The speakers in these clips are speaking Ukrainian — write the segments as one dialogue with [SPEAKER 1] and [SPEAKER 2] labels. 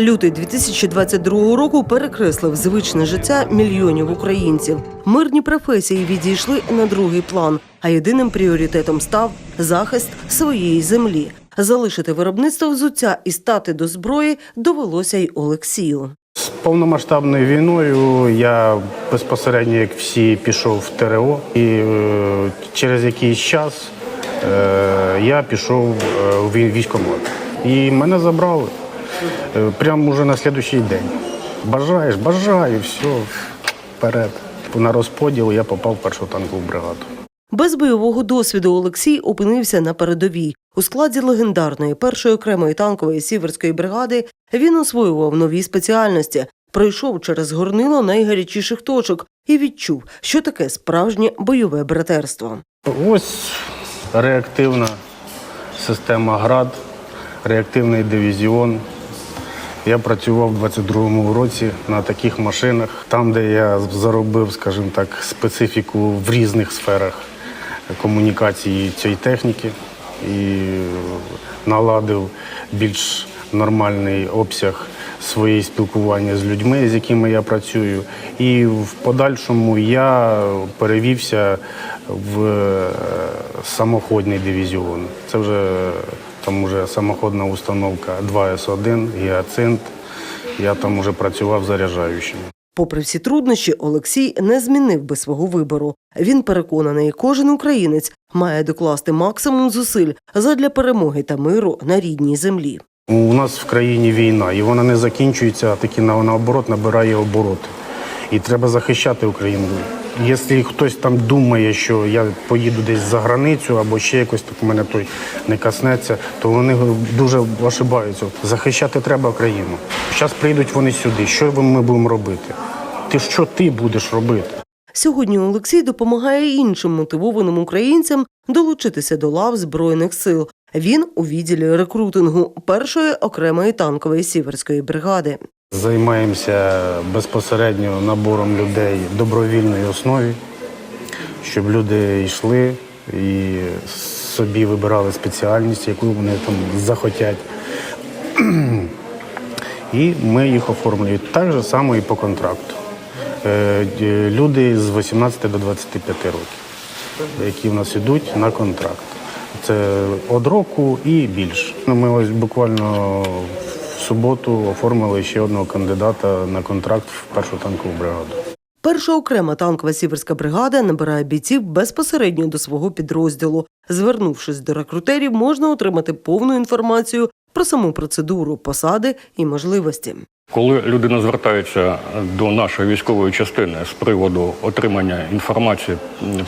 [SPEAKER 1] Лютий 2022 року перекреслив звичне життя мільйонів українців. Мирні професії відійшли на другий план, а єдиним пріоритетом став захист своєї землі. Залишити виробництво взуття і стати до зброї довелося й Олексію.
[SPEAKER 2] З повномасштабною війною я безпосередньо, як всі, пішов в ТРО, і е, через якийсь час е, я пішов е, у вій- військкомат. І мене забрали прямо уже на наступний день. Бажаєш, бажаю, все, вперед. На розподіл я попав в першу танкову бригаду.
[SPEAKER 1] Без бойового досвіду Олексій опинився на передовій. У складі легендарної першої окремої танкової сіверської бригади він освоював нові спеціальності, пройшов через горнило найгарячіших точок і відчув, що таке справжнє бойове братерство.
[SPEAKER 2] Ось реактивна система ГРАД, реактивний дивізіон. Я працював у 22-му році на таких машинах, там, де я заробив, скажімо так, специфіку в різних сферах комунікації цієї техніки і наладив більш нормальний обсяг своєї спілкування з людьми, з якими я працюю. І в подальшому я перевівся в е, самоходний дивізіон. Це вже там вже самоходна установка 2С1, гіацинт. Я там вже працював заряджаючим.
[SPEAKER 1] Попри всі труднощі, Олексій не змінив би свого вибору. Він переконаний, кожен українець має докласти максимум зусиль задля перемоги та миру на рідній землі.
[SPEAKER 2] У нас в країні війна, і вона не закінчується, а таки наоборот набирає обороти. І треба захищати Україну. Якщо хтось там думає, що я поїду десь за границю або ще якось так мене той не коснеться, то вони дуже ошибаються. Захищати треба країну. Зараз прийдуть вони сюди. Що ми будемо робити? Ти що ти будеш робити?
[SPEAKER 1] Сьогодні Олексій допомагає іншим мотивованим українцям долучитися до лав Збройних сил. Він у відділі рекрутингу першої окремої танкової сіверської бригади.
[SPEAKER 2] Займаємося безпосередньо набором людей в добровільній основі, щоб люди йшли і собі вибирали спеціальність, яку вони там захотять. І ми їх оформлюємо. Так же само і по контракту. Е, Люди з 18 до 25 років, які в нас йдуть на контракт. Це од року і більше. Ну, Ми ось буквально в суботу оформили ще одного кандидата на контракт в першу танкову бригаду.
[SPEAKER 1] Перша окрема танкова сіверська бригада набирає бійців безпосередньо до свого підрозділу. Звернувшись до рекрутерів, можна отримати повну інформацію про саму процедуру, посади і можливості.
[SPEAKER 3] Коли людина звертається до нашої військової частини з приводу отримання інформації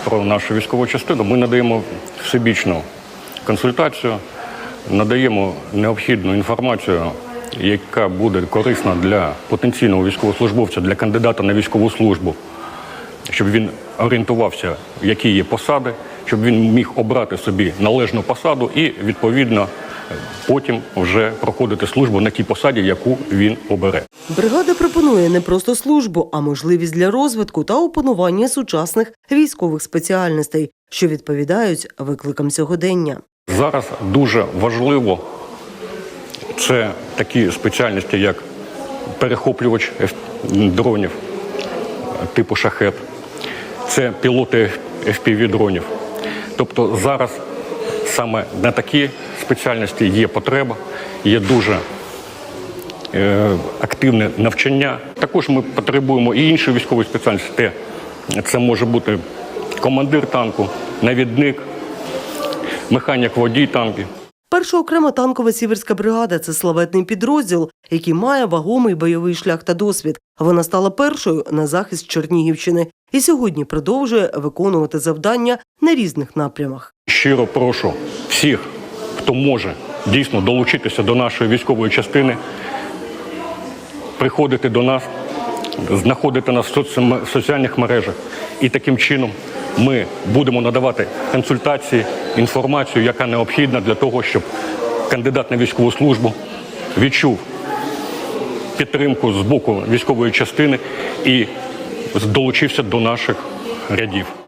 [SPEAKER 3] про нашу військову частину, ми надаємо всебічну консультацію, надаємо необхідну інформацію, яка буде корисна для потенційного військовослужбовця, для кандидата на військову службу, щоб він орієнтувався, які є посади, щоб він міг обрати собі належну посаду і відповідно потім вже проходити службу на тій посаді, яку він обере.
[SPEAKER 1] Бригада пропонує не просто службу, а можливість для розвитку та опанування сучасних військових спеціальностей, що відповідають викликам сьогодення.
[SPEAKER 3] Зараз дуже важливо це такі спеціальності, як перехоплювач дронів типу шахет, це пілоти FPV дронів. Тобто зараз саме на такі спеціальності є потреба, є дуже е, активне навчання. Також ми потребуємо і інші військові спеціальності. Те- Це може бути командир танку, навідник, механік водій танків.
[SPEAKER 1] Перша окрема танкова сіверська бригада це славетний підрозділ, який має вагомий бойовий шлях та досвід. Вона стала першою на захист Чернігівщини і сьогодні продовжує виконувати завдання на різних напрямах.
[SPEAKER 3] Щиро прошу всіх, хто може дійсно долучитися до нашої військової частини, приходити до нас, знаходити нас в соціальних мережах. І таким чином ми будемо надавати консультації, інформацію, яка необхідна для того, щоб кандидат на військову службу відчув підтримку з боку військової частини і долучився до наших рядів.